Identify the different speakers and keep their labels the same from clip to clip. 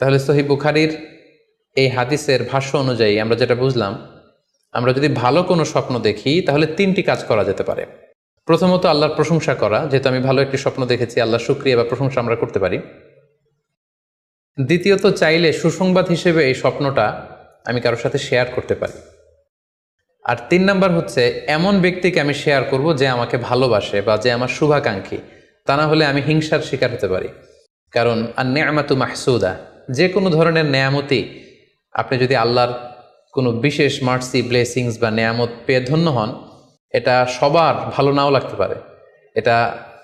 Speaker 1: তাহলে সহি বুখারির এই হাদিসের ভাষ্য অনুযায়ী আমরা যেটা বুঝলাম, আমরা যদি ভালো কোনো স্বপ্ন দেখি, তাহলে তিনটি কাজ করা যেতে পারে। প্রথমত আল্লাহর প্রশংসা করা, যেহেতু আমি ভালো একটি স্বপ্ন দেখেছি আল্লাহ শুক্রিয়া বা প্রশংসা আমরা করতে পারি। দ্বিতীয়ত, চাইলে সুসংবাদ হিসেবে এই স্বপ্নটা আমি কারোর সাথে শেয়ার করতে পারি। আর তিন নাম্বার হচ্ছে, এমন ব্যক্তিকে আমি শেয়ার করব যে আমাকে ভালোবাসে বা যে আমার শুভাকাঙ্ক্ষী। তা না হলে আমি হিংসার শিকার হতে পারি। কারণ আর নেয়ামাতু মাহসুদা যে কোনো ধরনের নেয়ামতি আপনি যদি আল্লাহর কোনো বিশেষ মার্সি, ব্লেসিংস বা নেয়ামত পেয়ে ধন্য হন, এটা সবার ভালো নাও লাগতে পারে। এটা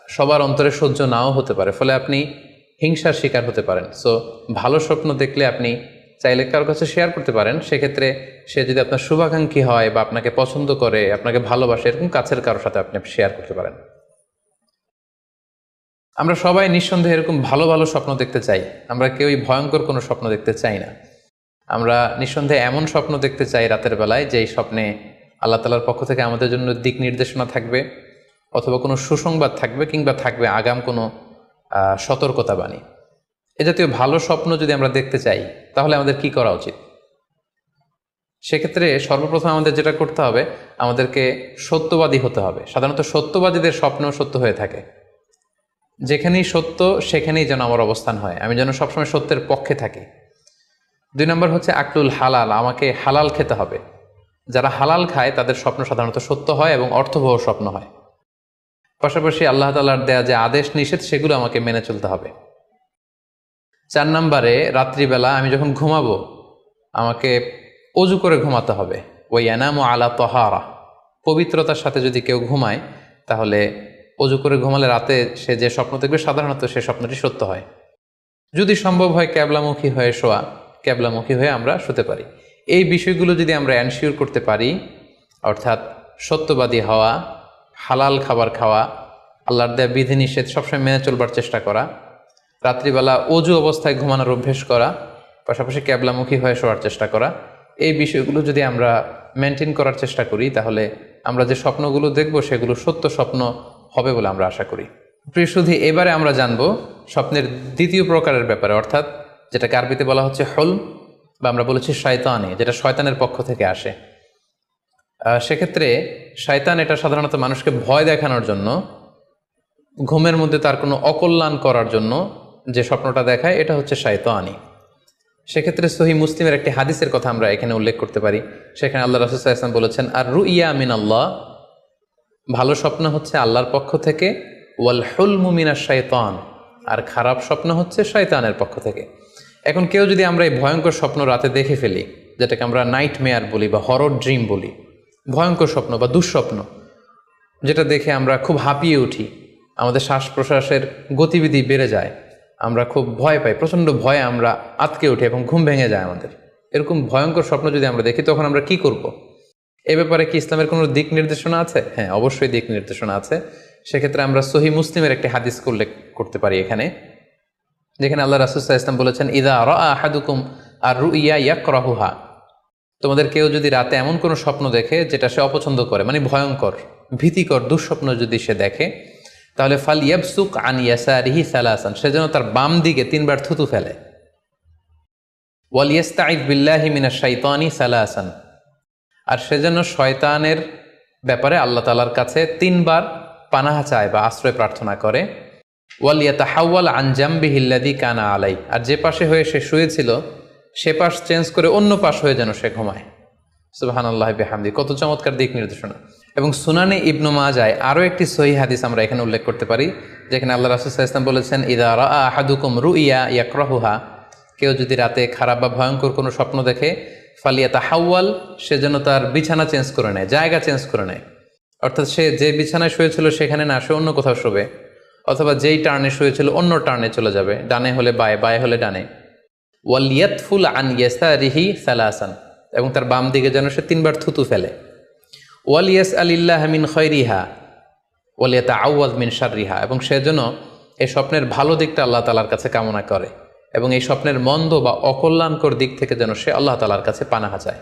Speaker 1: সবার অন্তরে সহ্য নাও হতে পারে, ফলে আপনি হিংসার শিকার হতে পারেন। সো ভালো স্বপ্ন দেখলে আপনি চাইলে কারোর কাছে শেয়ার করতে পারেন। সেক্ষেত্রে সে যদি আপনার শুভাকাঙ্ক্ষী হয় বা আপনাকে পছন্দ করে, আপনাকে ভালোবাসে, এরকম কাছের কারোর সাথে আপনি শেয়ার করতে পারেন। আমরা সবাই নিঃসন্দেহে এরকম ভালো ভালো স্বপ্ন দেখতে চাই। আমরা কেউই ভয়ঙ্কর কোনো স্বপ্ন দেখতে চাই না। আমরা নিঃসন্দেহে এমন স্বপ্ন দেখতে চাই রাতের বেলায় যেই স্বপ্নে আল্লাহ তালার পক্ষ থেকে আমাদের জন্য দিক নির্দেশনা থাকবে, অথবা কোনো সুসংবাদ থাকবে, কিংবা থাকবে আগাম কোনো সতর্কতা বাণী এ জাতীয় ভালো স্বপ্ন যদি আমরা দেখতে চাই, তাহলে আমাদের কি করা উচিত? সেক্ষেত্রে সর্বপ্রথম আমাদের যেটা করতে হবে, আমাদেরকে সত্যবাদী হতে হবে। সাধারণত সত্যবাদীদের স্বপ্ন সত্য হয়ে থাকে। যেখানেই সত্য, সেখানেই যেন আমার অবস্থান হয়। আমি যেন সবসময় সত্যের পক্ষে থাকি। দুই নম্বর হচ্ছে আকলুল হালাল, আমাকে হালাল খেতে হবে। যারা হালাল খায়, তাদের স্বপ্ন সাধারণত সত্য হয় এবং অর্থবহ স্বপ্ন হয়। পাশাপাশি আল্লাহ তালার দেয়া যে আদেশ নিষেধ, সেগুলো আমাকে মেনে চলতে হবে। চার নম্বরে, রাত্রিবেলা আমি যখন ঘুমাবো, আমাকে অজু করে ঘুমাতে হবে। ওই এনাম আলা তহারা। পবিত্রতার সাথে যদি কেউ ঘুমায়, তাহলে অজু করে ঘুমালে রাতে সে যে স্বপ্ন দেখবে, সাধারণত সে স্বপ্নটি সত্য হয়। যদি সম্ভব হয় ক্যাবলামুখী হয়ে শোয়া, ক্যাবলামুখী হয়ে আমরা শুতে পারি। এই বিষয়গুলো যদি আমরা অ্যানশিওর করতে পারি, অর্থাৎ সত্যবাদী হওয়া, হালাল খাবার খাওয়া, আল্লাহর দেয়া বিধিনিষেধ সবসময় মেনে চলবার চেষ্টা করা, রাত্রিবেলা অজু অবস্থায় ঘুমানোর অভ্যেস করা, পাশাপাশি ক্যাবলামুখী হয়ে শোয়ার চেষ্টা করা, এই বিষয়গুলো যদি আমরা মেনটেন করার চেষ্টা করি, তাহলে আমরা যে স্বপ্নগুলো দেখব, সেগুলো সত্য স্বপ্ন হবে বলে আমরা আশা করি। প্রিয় শুধু এবারে আমরা জানব স্বপ্নের দ্বিতীয় প্রকারের ব্যাপারে, অর্থাৎ যেটাকে আরবিতে বলা হচ্ছে হল বা আমরা বলেছি শয়তানি, যেটা শয়তানের পক্ষ থেকে আসে। সেক্ষেত্রে শয়তান এটা সাধারণত মানুষকে ভয় দেখানোর জন্য, ঘুমের মধ্যে তার কোনো অকল্যাণ করার জন্য যে স্বপ্নটা দেখায়, এটা হচ্ছে শায়তানি। সেক্ষেত্রে সহি মুসলিমের একটি হাদিসের কথা আমরা এখানে উল্লেখ করতে পারি। সেখানে আল্লাহ রাসুসাহ ইসলাম বলেছেন আর রু ইয়া মিন আল্লাহ ভালো স্বপ্ন হচ্ছে আল্লাহর পক্ষ থেকে, ওয়াল হুল মুমিনা শায়তান আর খারাপ স্বপ্ন হচ্ছে শয়তানের পক্ষ থেকে এখন কেউ যদি আমরা এই ভয়ঙ্কর স্বপ্ন রাতে দেখে ফেলি, যেটাকে আমরা নাইট মেয়ার বলি বা হরর ড্রিম বলি, ভয়ঙ্কর স্বপ্ন বা দুঃস্বপ্ন, যেটা দেখে আমরা খুব হাঁপিয়ে উঠি, আমাদের শ্বাস প্রশ্বাসের গতিবিধি বেড়ে যায়, আমরা খুব ভয় পাই, প্রচণ্ড ভয়ে আমরা আতকে উঠি এবং ঘুম ভেঙে যায় আমাদের এরকম ভয়ঙ্কর স্বপ্ন যদি আমরা দেখি, তখন আমরা কি করব। এ ব্যাপারে কি ইসলামের কোনো দিক নির্দেশনা আছে? হ্যাঁ অবশ্যই দিক নির্দেশনা আছে। সেক্ষেত্রে আমরা সহি মুসলিমের একটি হাদিস উল্লেখ করতে পারি এখানে, যেখানে আল্লাহ রাসুসাহ ইসলাম বলেছেন, ইদা আহাদুকুম আর রু ইয়া ইয়াক রাহুহা তোমাদের কেউ যদি রাতে এমন কোনো স্বপ্ন দেখে যেটা সে অপছন্দ করে মানে ভয়ঙ্কর, ভীতিকর, দুঃস্বপ্ন যদি সে দেখে, তাহলে ফাল ইয়াবসুক আন ইয়াসারিহি সালাসান, সে যেন তার বাম দিকে তিনবার থুতু ফেলে। ওয়াল ইয়াস্তাইদ বিল্লাহি মিনা শাইতানি সালাসান। আর সে যেন শয়তানের ব্যাপারে আল্লাহ তালার কাছে তিনবার পানাহা চায় বা আশ্রয় প্রার্থনা করে। ওয়াল ইয়াতাহাওয়াল আনজাম্বি হিল্লাদি কানা আলাই আর যে পাশে হয়ে সে শুয়েছিল, সে পাশ চেঞ্জ করে অন্য পাশ হয়ে যেন সে ঘুমায়। সুবাহান আল্লাহ বেহামদি। কত চমৎকার দিক নির্দেশনা। এবং সুনানে ইবনু মাজায় আরও একটি সহি হাদিস আমরা এখানে উল্লেখ করতে পারি, যেখানে আল্লাহ ইসলাম বলেছেন, ইদা আহাদুকুম রু ইয়া ইয়াকরাহুহা। কেউ যদি রাতে খারাপ বা ভয়ঙ্কর কোনো স্বপ্ন দেখে ফালিয়া তাহাওয়াল সে যেন তার বিছানা চেঞ্জ করে নেয়, জায়গা চেঞ্জ করে নেয়। অর্থাৎ সে যে বিছানায় শুয়েছিল সেখানে না, সে অন্য কোথাও শোবে। অথবা যেই টার্নে শুয়েছিল অন্য টার্নে চলে যাবে, ডানে হলে বায়ে বায়ে হলে ডানে। ওয়ালিয়াতফুল আন ইয়াসারিহি সালাসান, এবং তার বাম দিকে যেন সে তিনবার থুতু ফেলে। ওয়ালিয়াস আলিল্লাহ মিন খৈরিহা ওয়ালিয়াতা আউয়াজ মিন শাররিহা, এবং সে যেন এই স্বপ্নের ভালো দিকটা আল্লাহ তালার কাছে কামনা করে। এবং এই স্বপ্নের মন্দ বা অকল্যাণকর দিক থেকে যেন সে আল্লাহ তালার কাছে পানাহা চায়।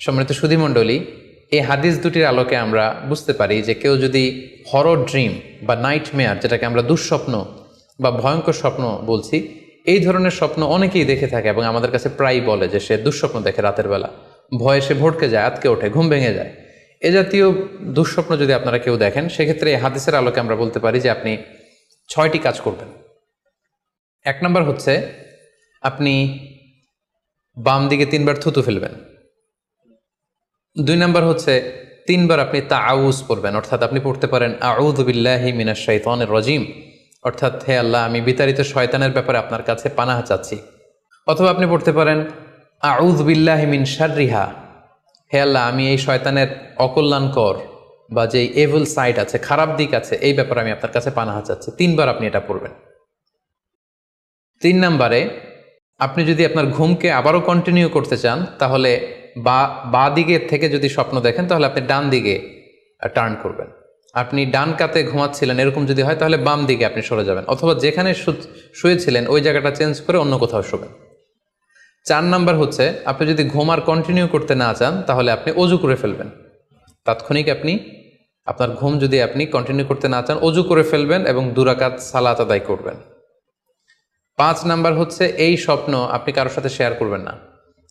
Speaker 1: সম্মানিত সুধীমণ্ডলী, এই হাদিস দুটির আলোকে আমরা বুঝতে পারি যে কেউ যদি হরর ড্রিম বা নাইট মেয়ার যেটাকে আমরা দুঃস্বপ্ন বা ভয়ঙ্কর স্বপ্ন বলছি, এই ধরনের স্বপ্ন অনেকেই দেখে থাকে এবং আমাদের কাছে প্রায়ই বলে যে সে দুঃস্বপ্ন দেখে রাতের বেলা। ভয়ে সে ভটকে যায়, আতকে ওঠে, ঘুম ভেঙে যায়। এ জাতীয় দুঃস্বপ্ন যদি আপনারা কেউ দেখেন, সেক্ষেত্রে এই হাদিসের আলোকে আমরা বলতে পারি যে আপনি ছয়টি কাজ করবেন। এক নম্বর হচ্ছে আপনি বাম দিকে তিনবার থুতু ফেলবেন। দুই নম্বর হচ্ছে তিনবার আপনি তা আউজ পড়বেন, অর্থাৎ আপনি পড়তে পারেন আউদ বিল্লাহি মিনাশ শাইতানির রজিম অর্থাৎ, হে আল্লাহ, আমি বিতাড়িত শয়তানের ব্যাপারে আপনার কাছে পানাহা চাচ্ছি অথবা আপনি পড়তে পারেন আউদ বিল্লাহি মিন শাররিহা হে আল্লাহ, আমি এই শয়তানের অকল্যাণকর বা যে এভুল সাইড আছে, খারাপ দিক আছে, এই ব্যাপারে আমি আপনার কাছে পানাহা চাচ্ছি তিনবার আপনি এটা পড়বেন। তিন নম্বরে, আপনি যদি আপনার ঘুমকে আবারও কন্টিনিউ করতে চান, তাহলে বা বা দিকে থেকে যদি স্বপ্ন দেখেন, তাহলে আপনি ডান দিকে টার্ন করবেন। আপনি ডান কাতে ঘুমাচ্ছিলেন, এরকম যদি হয়, তাহলে বাম দিকে আপনি সরে যাবেন। অথবা যেখানে শুয়েছিলেন, ওই জায়গাটা চেঞ্জ করে অন্য কোথাও শোবেন। চার নাম্বার হচ্ছে, আপনি যদি ঘুম আর কন্টিনিউ করতে না চান, তাহলে আপনি অজু করে ফেলবেন। তাৎক্ষণিক আপনি, আপনার ঘুম যদি আপনি কন্টিনিউ করতে না চান, অজু করে ফেলবেন এবং দুরাকাত সালাত আদায় করবেন। পাঁচ নাম্বার হচ্ছে এই স্বপ্ন আপনি কারোর সাথে শেয়ার করবেন না।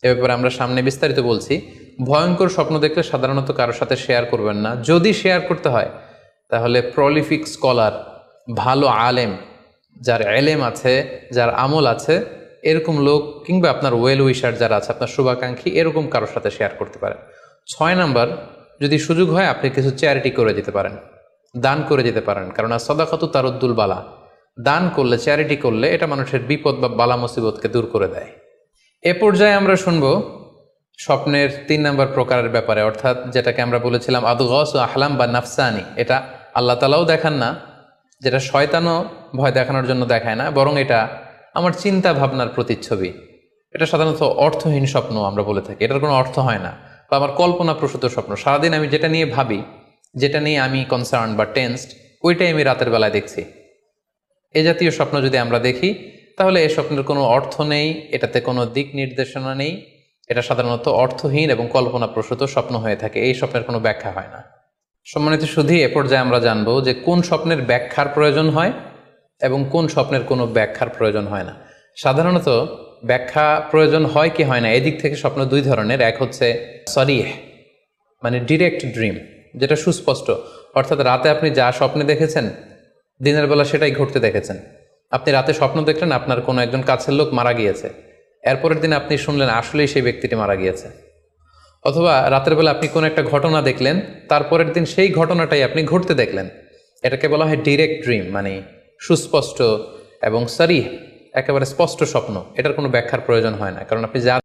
Speaker 1: এ ব্যাপারে আমরা সামনে বিস্তারিত বলছি। ভয়ঙ্কর স্বপ্ন দেখলে সাধারণত কারোর সাথে শেয়ার করবেন না। যদি শেয়ার করতে হয়, তাহলে প্রলিফিক স্কলার ভালো আলেম, যার এলেম আছে, যার আমল আছে, এরকম লোক কিংবা আপনার ওয়েল উইশার যারা আছে, আপনার শুভাকাঙ্ক্ষী, এরকম কারোর সাথে শেয়ার করতে পারেন। ছয় নাম্বার, যদি সুযোগ হয়, আপনি কিছু চ্যারিটি করে দিতে পারেন। দান করে যেতে পারেন। কারণ সদাকত তারুদ্দুল বালা। দান করলে চ্যারিটি করলে এটা মানুষের বিপদ বা বালা মুসিবতকে দূর করে দেয়। এ পর্যায়ে আমরা শুনব স্বপ্নের তিন নম্বর প্রকারের ব্যাপারে, অর্থাৎ যেটাকে আমরা বলেছিলাম আদগস ও আহলাম বা নাফসানি। এটা আল্লাহ তালাও দেখান না, যেটা শয়তানও ভয় দেখানোর জন্য দেখায় না, বরং এটা আমার চিন্তা ভাবনার প্রতিচ্ছবি। এটা সাধারণত অর্থহীন স্বপ্ন আমরা বলে থাকি, এটার কোনো অর্থ হয় না, বা আমার কল্পনা প্রসূত স্বপ্ন। সারাদিন আমি যেটা নিয়ে ভাবি, যেটা নিয়ে আমি কনসার্ন বা টেন্সড ওইটাই আমি রাতের বেলায় দেখছি। এ জাতীয় স্বপ্ন যদি আমরা দেখি, তাহলে এই স্বপ্নের কোনো অর্থ নেই, এটাতে কোনো দিক নির্দেশনা নেই। এটা সাধারণত অর্থহীন এবং কল্পনাপ্রসূত স্বপ্ন হয়ে থাকে, এই স্বপ্নের কোনো ব্যাখ্যা হয় না। সম্মানিত শুধু এ পর্যায়ে আমরা জানব যে কোন স্বপ্নের ব্যাখ্যার প্রয়োজন হয় এবং কোন স্বপ্নের কোনো ব্যাখ্যার প্রয়োজন হয় না। সাধারণত ব্যাখ্যা প্রয়োজন হয় কি হয় না, এদিক থেকে স্বপ্ন দুই ধরনের। এক হচ্ছে সরিহ মানে ডিরেক্ট ড্রিম যেটা সুস্পষ্ট। অর্থাৎ রাতে আপনি যা স্বপ্নে দেখেছেন দিনের বেলা সেটাই ঘটতে দেখেছেন। আপনি রাতে স্বপ্ন দেখলেন আপনার কোনো একজন কাছের লোক মারা গিয়েছে। এরপরের দিন আপনি শুনলেন আসলেই সেই ব্যক্তিটি মারা গিয়েছে। অথবা রাতের বেলা আপনি কোনো একটা ঘটনা দেখলেন, তারপরের দিন সেই ঘটনাটাই আপনি ঘটতে দেখলেন। এটাকে বলা হয় ডিরেক্ট ড্রিম মানে সুস্পষ্ট এবং সারি একেবারে স্পষ্ট স্বপ্ন। এটার কোনো ব্যাখ্যার প্রয়োজন হয় না, কারণ আপনি যা